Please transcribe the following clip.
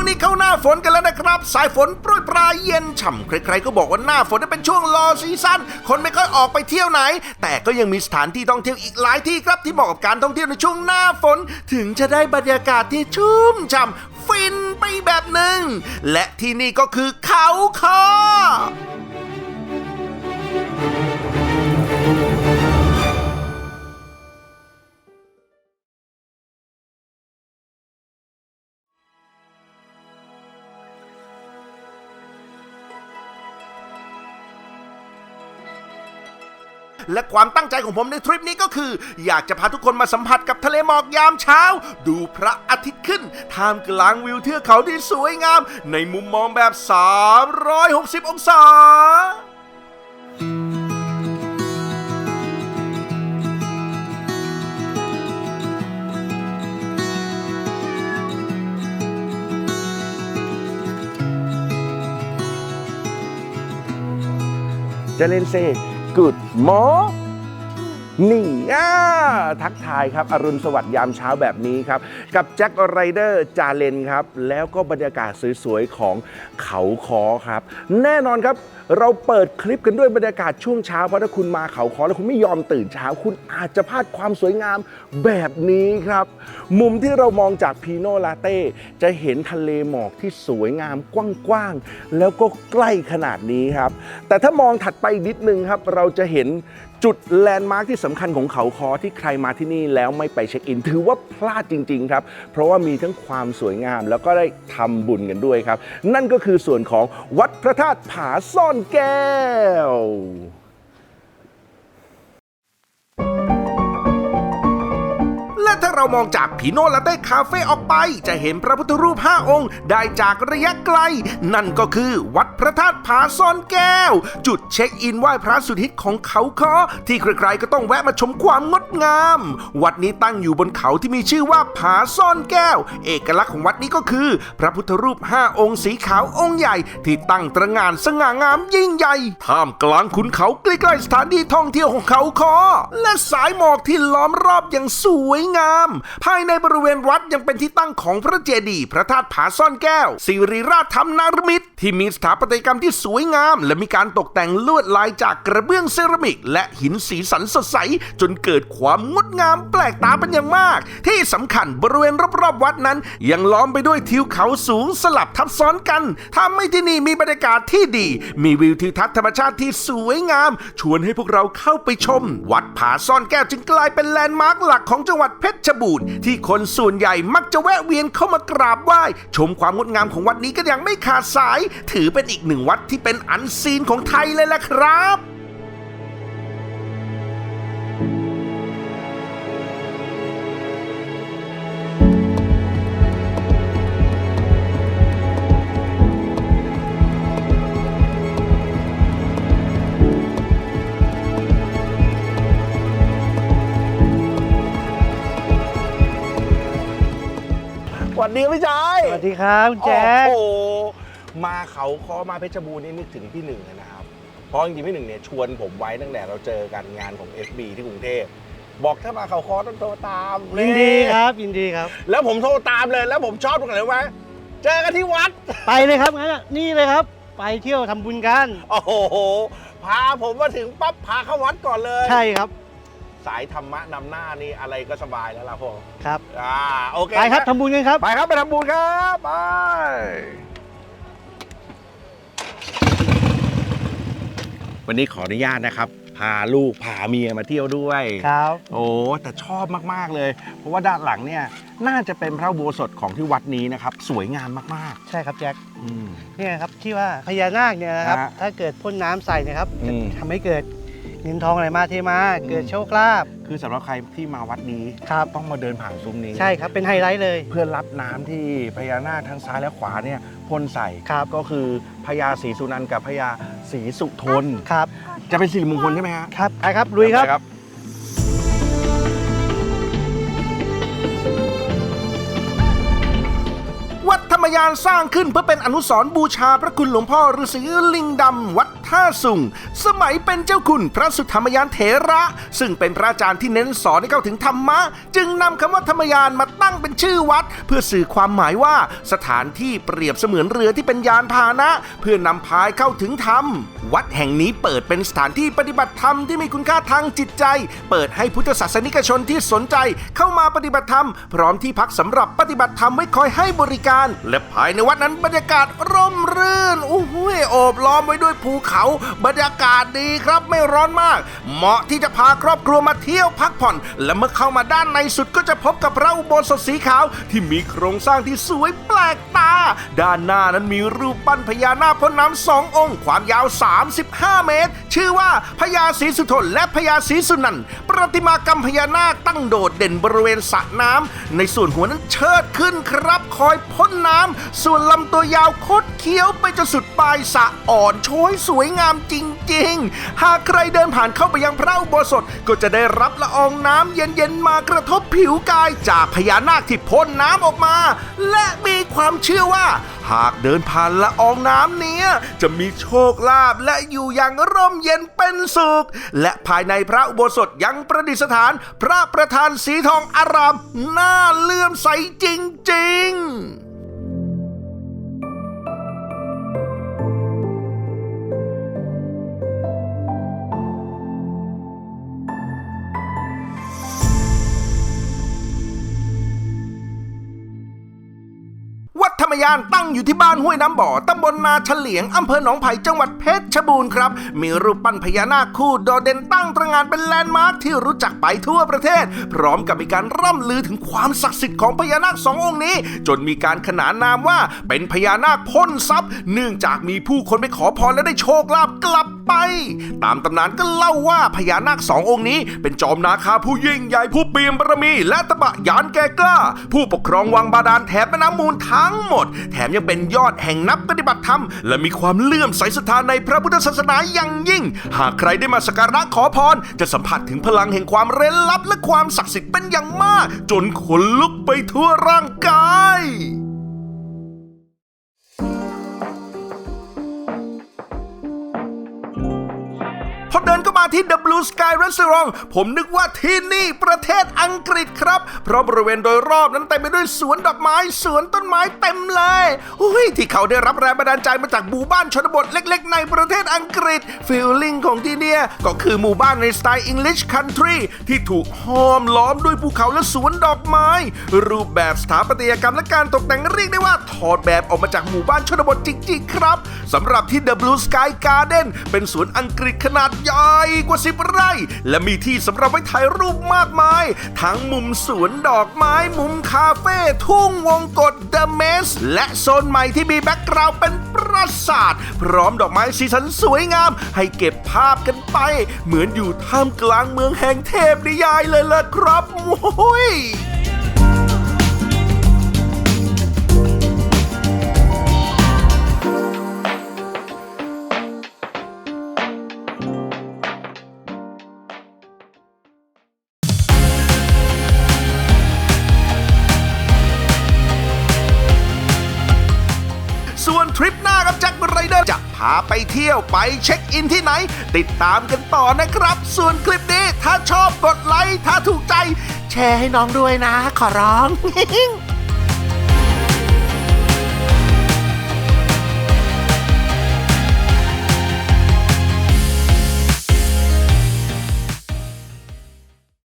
วงนี้เข้าหน้าฝนกันแล้วนะครับ สายฝนโปรยปลายเย็นฉ่ำใครๆก็บอกว่าหน้าฝนนั้นเป็นช่วงรอซีซั่นคนไม่ค่อยออกไปเที่ยวไหน แต่ก็ยังมีสถานที่ท่องเที่ยวอีกหลายที่ครับที่เหมาะกับการท่องเที่ยวในช่วงหน้าฝน ถึงจะได้บรรยากาศที่ชุ่มฉ่ำฟินไปแบบหนึ่งและที่นี่ก็คือเขาคอ และความตั้งใจของผมในทริปนี้ก็คือ อยากจะพาทุกคนมาสัมผัสกับทะเลหมอกยามเช้า ดูพระอาทิตย์ขึ้น ท่ามกลางวิวเทือกเขาที่สวยงาม ในมุมมองแบบ 360 องศาเจเลนเซ กุดหมอ นี่อ่าทักทายครับ อรุณสวัสดิ์ยามเช้าแบบนี้ครับ กับแจ็คไรเดอร์จาเลนครับ แล้วก็บรรยากาศสวยๆของเขาคอครับ แน่นอนครับ เราเปิดคลิปกันด้วยบรรยากาศช่วงเช้า เพราะถ้าคุณมาเขาคอแล้วคุณไม่ยอมตื่นเช้า คุณอาจจะพลาดความสวยงามแบบนี้ครับ มุมที่เรามองจากพีโนลาเต้จะเห็นทะเลหมอกที่สวยงามกว้างๆแล้วก็ใกล้ขนาดนี้ครับ แต่ถ้ามองถัดไปนิดนึงครับ เราจะเห็น จุดแลนด์มาร์คที่สำคัญของเขาคอที่ใครมาที่นี่แล้วไม่ไปเช็คอิน ถือว่าพลาดจริง ๆ ครับ เพราะว่ามีทั้งความสวยงามแล้วก็ได้ทำบุญกันด้วยครับ นั่นก็คือส่วนของวัดพระธาตุผาซ่อนแก้ว ถ้าเรามองจากพีโนลาเต้คาเฟ่ออกไป จะเห็นพระพุทธรูป 5 องค์ ได้จากระยะไกล นั่นก็คือวัดพระธาตุผาซ่อนแก้ว จุดเช็คอินไหว้พระสุดฮิตของเขาคอที่ใครๆก็ต้องแวะมาชมความงดงาม วัดนี้ตั้งอยู่บนเขาที่มีชื่อว่าผาซ่อนแก้ว เอกลักษณ์ของวัดนี้ก็คือ พระพุทธรูป 5 องค์สีขาวองค์ใหญ่ ที่ตั้งตระงานสง่างามยิ่งใหญ่ท่ามกลางขุนเขาใกล้ๆสถานที่ท่องเที่ยวของเขาคอและสายหมอกที่ล้อมรอบอย่างสวยงามภายในบริเวณวัดยังเป็นที่ตั้งของพระเจดีย์พระธาตุผาซ่อนแก้วสิริราชธรรมนารมิตร ที่มีสถาปัตยกรรมที่สวยงาม และมีการตกแต่งลวดลายจากกระเบื้องเซรามิก และหินสีสันสดใส จนเกิดความงดงามแปลกตาเป็นอย่างมาก ที่สำคัญบริเวณรอบๆวัดนั้น ยังล้อมไปด้วยทิวเขาสูงสลับทับซ้อนกันทำให้ที่นี่มีบรรยากาศที่ดี มีวิวทิวทัศน์ธรรมชาติที่สวยงาม ชวนให้พวกเราเข้าไปชม วัดผาซ่อนแก้วจึงกลายเป็นแลนด์มาร์คหลักของจังหวัดเพชรบูรณ์ที่คนส่วนใหญ่มักจะแวะเวียนเข้ามากราบไหว้ ชมความงดงามของวัดนี้กันอย่างไม่ขาดสาย ถือเป็นอีกหนึ่งวัดที่เป็นอันซีนของไทยเลยล่ะครับ สวัสดีพี่ชายสวัสดีครับคุณแจ๊คโอ้โหมาเขาคอมาเพชรบูรณ์นี่นึกถึงพี่หนึ่งเลยนะครับ เพราะจริงๆพี่หนึ่งเนี่ยชวนผมไว้ตั้งแต่เราเจอกันงานของ FB ที่กรุงเทพบอกถ้ามาเขาคอต้องโทรตามยินดีครับ ยินดีครับ แล้วผมโทรตามเลยแล้วผมชอบตรงไหนรู้ไหมเจอกันที่วัดไปเลยครับงั้นอะนี่เลยครับ ไปเที่ยวทำบุญกัน โอ้โหพาผมมาถึงปั๊บพาเข้าวัดก่อนเลย ใช่ครับ สายธรรมะนำหน้านี่อะไรก็สบายแล้วล่ะพวกครับ อ่าโอเคไปครับทำบุญกันครับ ไปครับไปทำบุญครับไปวันนี้ขออนุญาตนะครับ พาลูกพาเมียมาเที่ยวด้วย ครับ โอ้แต่ชอบมาก ๆ เลย เพราะว่าด้านหลังเนี่ยน่าจะเป็นพระอุโบสถของที่วัดนี้นะครับ สวยงามมากใช่ครับแจ็คๆ อืม เนี่ยครับที่ว่าพญานาคเนี่ยนะครับฮะถ้าเกิดพ่นน้ำใส่เนะครับอืจะม ทำให้เกิด เงินทองอะไรมาเทมาอืมเกิดโชคลาภ คือสำหรับใครที่มาวัดนี้ครับต้องมาเดินผ่านซุ้มนี้ ใช่ครับ เป็นไฮไลท์เลย เพื่อรับน้ำที่พญานาคทั้งซ้ายและขวาเนี่ยพ่นใส่ครับก็คือพญาศรีสุนันท์กับพญาศรีสุทน ครับ จะเป็นสิริมงคลใช่ไหมฮะครับไปครับลุยครับไปครับวัดธรรมยานสร้างขึ้นเพื่อเป็นอนุสรณ์บูชาพระคุณหลวงพ่อฤาษีลิงดำวัด ท่าสุง สมัยเป็นเจ้าคุณพระสุธรรมยานเถระ ซึ่งเป็นพระอาจารย์ที่เน้นสอนให้เข้าถึงธรรมะ จึงนำคำว่าธรรมยานมาตั้งเป็นชื่อวัด เพื่อสื่อความหมายว่าสถานที่เปรียบเสมือนเรือที่เป็นยานพาหนะ เพื่อนำพายเข้าถึงธรรม วัดแห่งนี้เปิดเป็นสถานที่ปฏิบัติธรรมที่มีคุณค่าทางจิตใจ เปิดให้พุทธศาสนิกชนที่สนใจเข้ามาปฏิบัติธรรม พร้อมที่พักสำหรับปฏิบัติธรรมไว้คอยให้บริการ และภายในวัดนั้นบรรยากาศร่มรื่นโอ้โหโอบล้อมไว้ด้วยภูเขาบรรยากาศดีครับไม่ร้อนมาก เหมาะที่จะพาครอบครัวมาเที่ยวพักผ่อน และเมื่อเข้ามาด้านในสุดก็จะพบกับพระอุโบสถสีขาว ที่มีโครงสร้างที่สวยแปลกตา ด้านหน้านั้นมีรูปปั้นพญานาคพ่นน้ำสององค์ ความยาว 35 เมตร ชื่อว่าพญาศรีสุทนและพญาศรีสุนันท์ประติมากรรมพญานาคตั้งโดดเด่นบริเวณสระน้ำในส่วนหัวนั้นเชิดขึ้นครับ คอยพ่นน้ำส่วนลำตัวยาวคดเคี้ยวไปจนสุดปลายสระอ่อนโชยสวยวยงามจริง ๆ หากใครเดินผ่านเข้าไปยังพระอุโบสถก็จะได้รับละอองน้ำเย็นๆมากระทบผิวกายจากพญานาคที่พ่นน้ำออกมา และมีความเชื่อว่า หากเดินผ่านละอองน้ำเนี้ยจะมีโชคลาภและอยู่อย่างร่มเย็นเป็นสุข และภายในพระอุโบสถยังประดิษฐาน พระประธานสีทองอารามน่าเลื่อมใสจริง ๆ ยานตั้งอยู่ที่บ้านห้วยน้ำบ่อตำบลนาเฉลียงอำเภอหนองไผ่จังหวัดเพชรบูรณ์ครับ มีรูปปั้นพญานาคคู่โดดเด่นตั้งตระหงานเป็นแลนด์มาร์คที่รู้จักไปทั่วประเทศ พร้อมกับมีการร่ำลือถึงความศักดิ์สิทธิ์ของพญานาคสององค์นี้ จนมีการขนานนามว่าเป็นพญานาคพ่นทรัพย์ เนื่องจากมีผู้คนไปขอพรและได้โชคลาภกลับไป ตามตำนานก็เล่าว่าพญานาคสององค์นี้ เป็นจอมนาคาผู้ยิ่งใหญ่ผู้เปี่ยมบารมี และตะบะยานแก่กล้า ผู้ปกครองวังบาดาลแถบแม่น้ำมูลทั้งหมดแถมยังเป็นยอดแห่งนักปฏิบัติธรรม และมีความเลื่อมใสศรัทธาในพระพุทธศาสนาอย่างยิ่ง หากใครได้มาสักการะขอพร จะสัมผัสถึงพลังแห่งความเร้นลับและความศักดิ์สิทธิ์เป็นอย่างมาก จนขนลุกไปทั่วร่างกาย มาที่ The Blue Sky Restaurant ผมนึกว่าที่นี่ประเทศอังกฤษครับ เพราะบริเวณโดยรอบนั้นเต็มไปด้วยสวนดอกไม้สวนต้นไม้เต็มเลยอุ้ยที่เขาได้รับแรงบันดาลใจมาจากหมู่บ้านชนบทเล็ก ๆ ในประเทศอังกฤษฟีลลิ่งของที่เนี่ยก็คือหมู่บ้านในสไตล์ English Country ที่ถูกห้อมล้อมด้วยภูเขาและสวนดอกไม้ รูปแบบสถาปัตยกรรมและการตกแต่งเรียกได้ว่าถอดแบบออกมาจากหมู่บ้านชนบทจริง ๆ ครับสำหรับที่ The Blue Sky Garden เป็นสวนอังกฤษขนาดใหญ่กว่า 10 ไร่ และมีที่สำหรับไว้ถ่ายรูปมากมาย ทั้งมุมสวนดอกไม้มุมคาเฟ่ทุ่งวงกฏ The Maze และโซนใหม่ที่มีแบ็กกราวด์เป็นปราสาท พร้อมดอกไม้สีสันสวยงาม ให้เก็บภาพกันไป เหมือนอยู่ท่ามกลางเมืองแห่งเทพนิยายเลยล่ะครับโอ้ยาไปเที่ยวไปเช็คอินที่ไหน ติดตามกันต่อนะครับ ส่วนคลิปนี้ถ้าชอบกดไลค์ถ้าถูกใจ แชร์ให้น้องด้วยนะ ขอร้อง